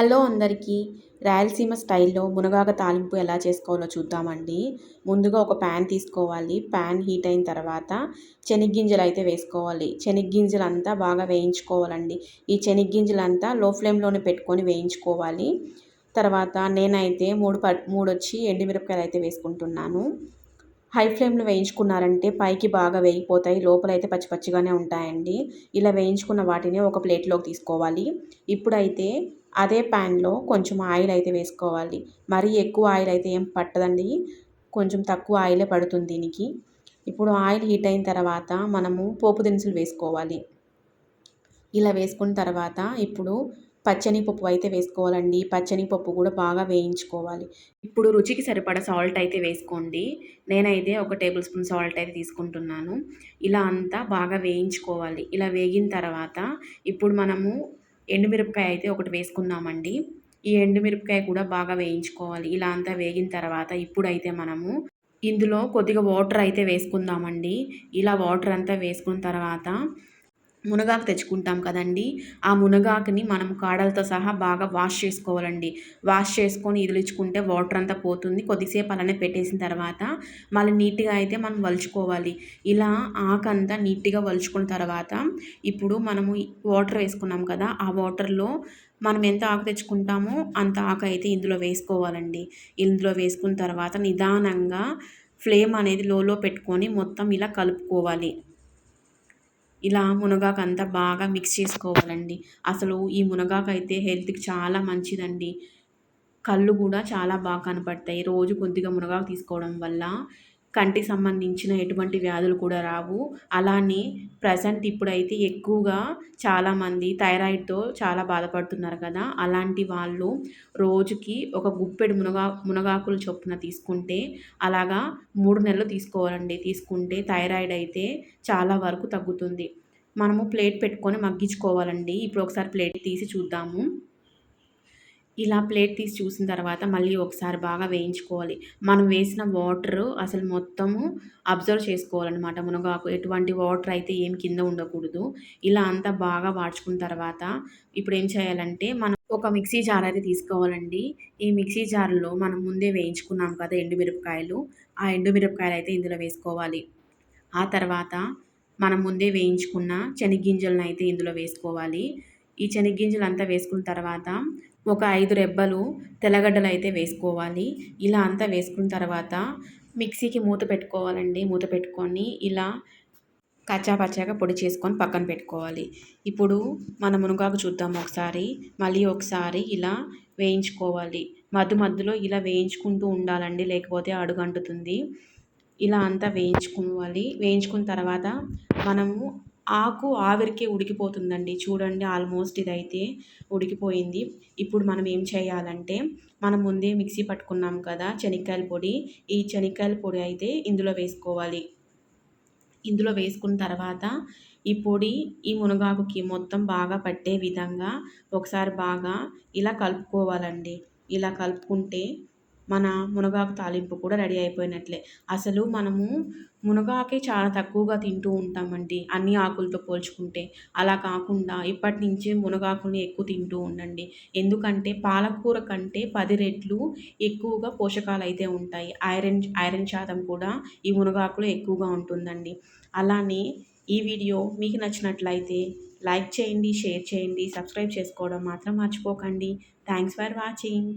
Hello అందరికీ. రాయలసీమ స్టైల్లో మునగాక తాలింపు ఎలా చేసుకోవాలో చూద్దామండి. ముందుగా ఒక ప్యాన్ తీసుకోవాలి. ప్యాన్ హీట్ అయిన తర్వాత శనగ్గింజలు అయితే వేసుకోవాలి. శనగ్గింజలు అంతా బాగా వేయించుకోవాలండి. ఈ శనగ్గింజలు లో ఫ్లేమ్లోనే పెట్టుకొని వేయించుకోవాలి. తర్వాత నేనైతే మూడు ప మూడు వచ్చి ఎండుమిరపకాయలు అయితే వేసుకుంటున్నాను. హై ఫ్లేమ్లో వేయించుకున్నారంటే పైకి బాగా వేగిపోతాయి. లోపల అయితే పచ్చి పచ్చిగానే ఉంటాయండి. ఇలా వేయించుకున్న వాటిని ఒక ప్లేట్లోకి తీసుకోవాలి. ఇప్పుడైతే అదే ప్యాన్లో కొంచెం ఆయిల్ అయితే వేసుకోవాలి. మరీ ఎక్కువ ఆయిల్ అయితే ఏం పట్టదండి. కొంచెం తక్కువ ఆయిలే పడుతుంది దీనికి. ఇప్పుడు ఆయిల్ హీట్ అయిన తర్వాత మనము పోపు దినుసులు వేసుకోవాలి. ఇలా వేసుకున్న తర్వాత ఇప్పుడు పచ్చని పప్పు అయితే వేసుకోవాలండి. పచ్చని పప్పు కూడా బాగా వేయించుకోవాలి. ఇప్పుడు రుచికి సరిపడా సాల్ట్ అయితే వేసుకోండి. నేనైతే ఒక టేబుల్ స్పూన్ సాల్ట్ అయితే తీసుకుంటున్నాను. ఇలా అంతా బాగా వేయించుకోవాలి. ఇలా వేగిన తర్వాత ఇప్పుడు మనము ఎండుమిరపకాయ అయితే ఒకటి వేసుకుందామండి. ఈ ఎండుమిరపకాయ కూడా బాగా వేయించుకోవాలి. ఇలా అంతా వేగిన తర్వాత ఇప్పుడైతే మనము ఇందులో కొద్దిగా వాటర్ అయితే వేసుకుందామండి. ఇలా వాటర్ అంతా వేసుకున్న తర్వాత మునగాకు తెచ్చుకుంటాం కదండి. ఆ మునగాకుని మనం కాడలతో సహా బాగా వాష్ చేసుకోవాలండి. వాష్ చేసుకొని ఇదిలించుకుంటే వాటర్ అంతా పోతుంది. కొద్దిసేపు అలానే పెట్టేసిన తర్వాత మళ్ళీ నీట్గా అయితే మనం వలుచుకోవాలి. ఇలా ఆకంతా నీట్గా వలుచుకున్న తర్వాత ఇప్పుడు మనము వాటర్ వేసుకున్నాం కదా ఆ వాటర్లో మనం ఎంత ఆకు తెచ్చుకుంటామో అంత ఆకు అయితే ఇందులో వేసుకోవాలండి. ఇందులో వేసుకున్న తర్వాత నిదానంగా ఫ్లేమ్ అనేది లోలో పెట్టుకొని మొత్తం ఇలా కలుపుకోవాలి. ఇలా మునగాకు అంతా బాగా మిక్స్ చేసుకోవాలండి. అసలు ఈ మునగాకు అయితే హెల్త్కి చాలా మంచిదండి. కళ్ళు కూడా చాలా బాగా కనపడతాయి. రోజు కొద్దిగా మునగాకు తీసుకోవడం వల్ల కంటికి సంబంధించిన ఎటువంటి వ్యాధులు కూడా రావు. అలానే ప్రజెంట్ ఇప్పుడైతే ఎక్కువగా చాలామంది థైరాయిడ్తో చాలా బాధపడుతున్నారు కదా. అలాంటి వాళ్ళు రోజుకి ఒక గుప్పెడు మునగా మునగాకులు చొప్పున తీసుకుంటే అలాగా మూడు నెలలు తీసుకోవాలండి. తీసుకుంటే థైరాయిడ్ అయితే చాలా వరకు తగ్గుతుంది. మనము ప్లేట్ పెట్టుకొని మగ్గించుకోవాలండి. ఇప్పుడు ఒకసారి ప్లేట్ తీసి చూద్దాము. ఇలా ప్లేట్ తీసి చూసిన తర్వాత మళ్ళీ ఒకసారి బాగా వేయించుకోవాలి. మనం వేసిన వాటర్ అసలు మొత్తము అబ్జర్వ్ చేసుకోవాలన్నమాట. మునగాకు ఎటువంటి వాటర్ అయితే ఏం కింద ఉండకూడదు. ఇలా అంతా బాగా వాడ్చుకున్న తర్వాత ఇప్పుడు ఏం చేయాలంటే మనం ఒక మిక్సీ జార్ అయితే తీసుకోవాలండి. ఈ మిక్సీ జార్లో మనం ముందే వేయించుకున్నాం కదా ఎండుమిరపకాయలు. ఆ ఎండుమిరపకాయలు అయితే ఇందులో వేసుకోవాలి. ఆ తర్వాత మనం ముందే వేయించుకున్న శనగింజలను అయితే ఇందులో వేసుకోవాలి. ఈ శనగ్గింజలు అంతా వేసుకున్న తర్వాత ఒక ఐదు రెబ్బలు తెల్లగడ్డలు అయితే వేసుకోవాలి. ఇలా అంతా వేసుకున్న తర్వాత మిక్సీకి మూత పెట్టుకోవాలండి. మూత పెట్టుకొని ఇలా కచ్చాపచ్చాగా పొడి చేసుకొని పక్కన పెట్టుకోవాలి. ఇప్పుడు మన మునగాకు చూద్దాం ఒకసారి. మళ్ళీ ఒకసారి ఇలా వేయించుకోవాలి. మధ్య మధ్యలో ఇలా వేయించుకుంటూ ఉండాలండి. లేకపోతే అడుగంటుతుంది. ఇలా అంతా వేయించుకోవాలి. వేయించుకున్న తర్వాత మనము ఆకు ఆవిరికే ఉడికిపోతుందండి. చూడండి ఆల్మోస్ట్ ఇదైతే ఉడికిపోయింది. ఇప్పుడు మనం ఏం చేయాలంటే మనం ముందే మిక్సీ పట్టుకున్నాం కదా శనక్కాయల పొడి. ఈ శనక్కాయల పొడి అయితే ఇందులో వేసుకోవాలి. ఇందులో వేసుకున్న తర్వాత ఈ పొడి ఈ మునగాకుకి మొత్తం బాగా పట్టే విధంగా ఒకసారి బాగా ఇలా కలుపుకోవాలండి. ఇలా కలుపుకుంటే మన మునగాకు తాలింపు కూడా రెడీ అయిపోయినట్లే. అసలు మనము మునగాకే చాలా తక్కువగా తింటూ ఉంటామండి అన్ని ఆకులతో పోల్చుకుంటే. అలా కాకుండా ఇప్పటి నుంచి మునగాకుని ఎక్కువ తింటూ ఉండండి. ఎందుకంటే పాలకూర కంటే పది రెట్లు ఎక్కువగా పోషకాలు అయితే ఉంటాయి. ఐరన్ ఐరన్ శాతం కూడా ఈ మునగాకులో ఎక్కువగా ఉంటుందండి. అలానే ఈ వీడియో మీకు నచ్చినట్లయితే లైక్ చేయండి షేర్ చేయండి సబ్స్క్రైబ్ చేసుకోవడం మాత్రం మర్చిపోకండి. Thanks for watching.